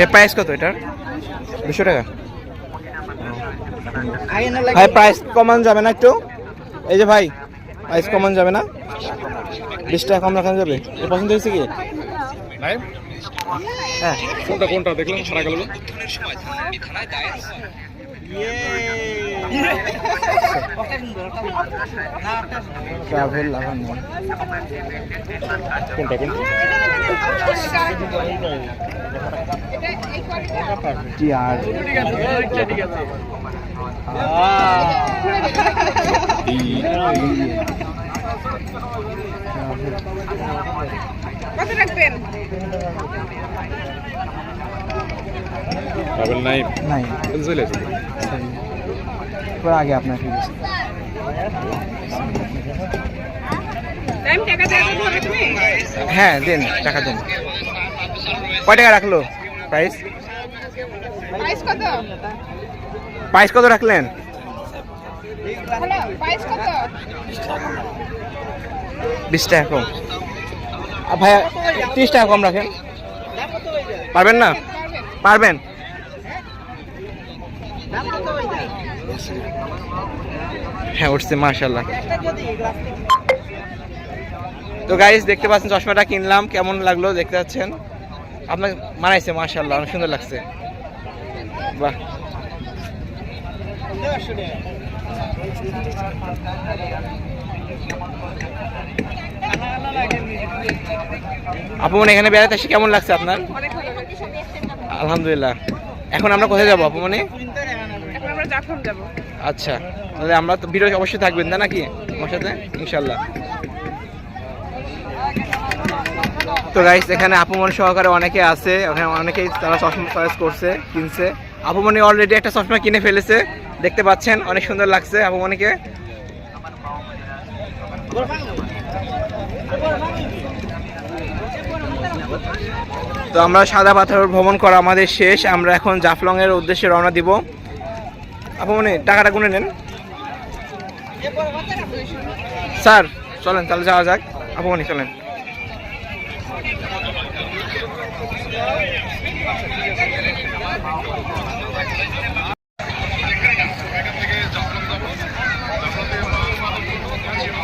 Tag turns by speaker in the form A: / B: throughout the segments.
A: এর প্রাইস কত এটার? দুশো টাকা। ভাই প্রাইস কমান যাবে না একটু? এই যে ভাই প্রাইস কমান যাবে না? বিশ টাকা কম রাখা যাবে? এ পছন্দ হয়েছে কি? হ্যাঁ।
B: কোনটা কোনটা দেখলাম সারা গেল কোনটা কোনটা
A: টি আর
C: কত রাখবেন
B: ট্রাভেল নাই?
A: নাই।
B: চলে আসবে?
A: পুরো আগে আপনার ঠিক আছে
C: টাইম টাকা দেওয়া হবে তুমি?
A: হ্যাঁ দিন টাকা দিন। কয় টাকা রাখল? প্রাইস
C: প্রাইস কত?
A: প্রাইস কত রাখলেন? বিশ টাকা কম। আর ভাইয়া তিরিশ টাকা কম রাখেন। পারবেন না? পারবেন? হ্যাঁ উঠছে মার্শাল্লাহ তো গাইস দেখতে পাচ্ছেন, চশমাটা কিনলাম। কেমন লাগল দেখতে পাচ্ছেন? আপনার মানাইছে মার্শাল্লাহ অনেক সুন্দর লাগছে। বাহ। আপু মানে এখানে বেড়াতে এসে কেমন লাগছে আপনার? আলহামদুলিল্লাহ। এখন আমরা কোথায় যাব আপু মানে? আচ্ছা তাহলে আমরা তো ভিডিও অবশ্যই থাকবেন না নাকি আমার সাথে? ইনশাল্লাহ। তো গাইস এখানে আপুমনি সহকারে অনেকে আছে ওখানে অনেকেই তারা চশমা চয়েস করছে কিনছে। আপুমনি অলরেডি একটা চশমা কিনে ফেলেছে দেখতে পাচ্ছেন অনেক সুন্দর লাগছে আপুমনিকে তো আমরা সাদা পাথর ভ্রমণ করা আমাদের শেষ। আমরা এখন জাফলং এর উদ্দেশ্যে রওনা দিব। আপুমনি টাকাটা গুনে নেন। স্যার, চলেন, তাহলে যাওয়া যাক। আপুমনি চলেন।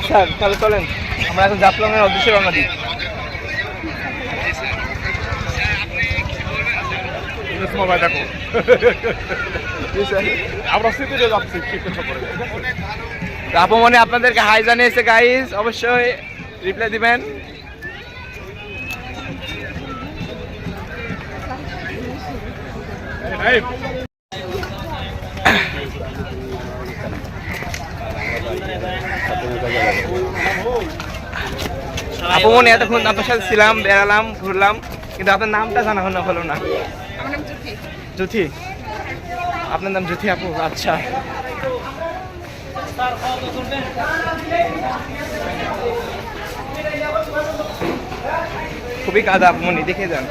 A: স্যার, তাহলে চলেন। আমরা এখন জাফলং এর উদ্দেশ্যে রওনা দিই।
B: মোবাইল দেখো। আমরা স্মৃতিতে যাচ্ছি
A: আপু মনে আপনাদেরকে হাই জানিয়েছে গাইস অবশ্যই রিপ্লাই দিবেন। আপু মনে এতক্ষণ আপনার সাথে ছিলাম, বেড়ালাম, ঘুরলাম, কিন্তু আপনার নামটা জানা হলো না।
C: নাম জুথি।
A: জুথি? আপনার নাম জুথি আপু? আচ্ছা। খুবই কাদা আপু মনে দেখে যান।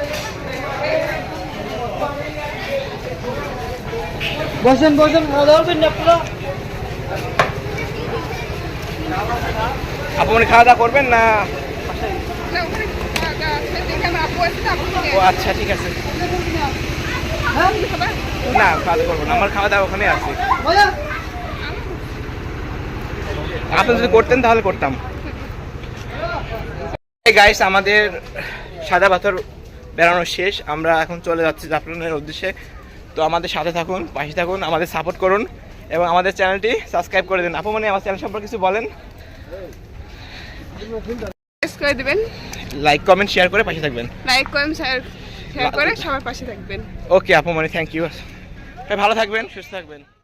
D: বসেন বসেন খাওয়া দাওয়া করবেন না পুরো
A: আপু মনে খাওয়া দাওয়া করবেন না? ও আচ্ছা ঠিক আছে। না খাওয়া দাওয়া করব না আমার খাওয়া দাওয়া ওখানে আছে। আপনি যদি করতেন তাহলে করতাম। গাইস আমাদের সাদা পাথর বেড়ানো শেষ। আমরা এখন চলে যাচ্ছি জাফরানের উদ্দেশ্যে। তো আমাদের সাথে থাকুন পাশে থাকুন আমাদের সাপোর্ট করুন এবং আমাদের চ্যানেলটি সাবস্ক্রাইব করে দিন। আপু মানে আমার চ্যানেল সম্পর্কে কিছু বলেন?
C: করে দিবেন।
A: লাইক কমেন্ট শেয়ার করে পাশে থাকবেন।
C: লাইক করেন শেয়ার শেয়ার করে সবার পাশে থাকবেন।
A: ওকে আপু মানে থ্যাংক ইউ ভালো থাকবেন। সুস্থ থাকবেন।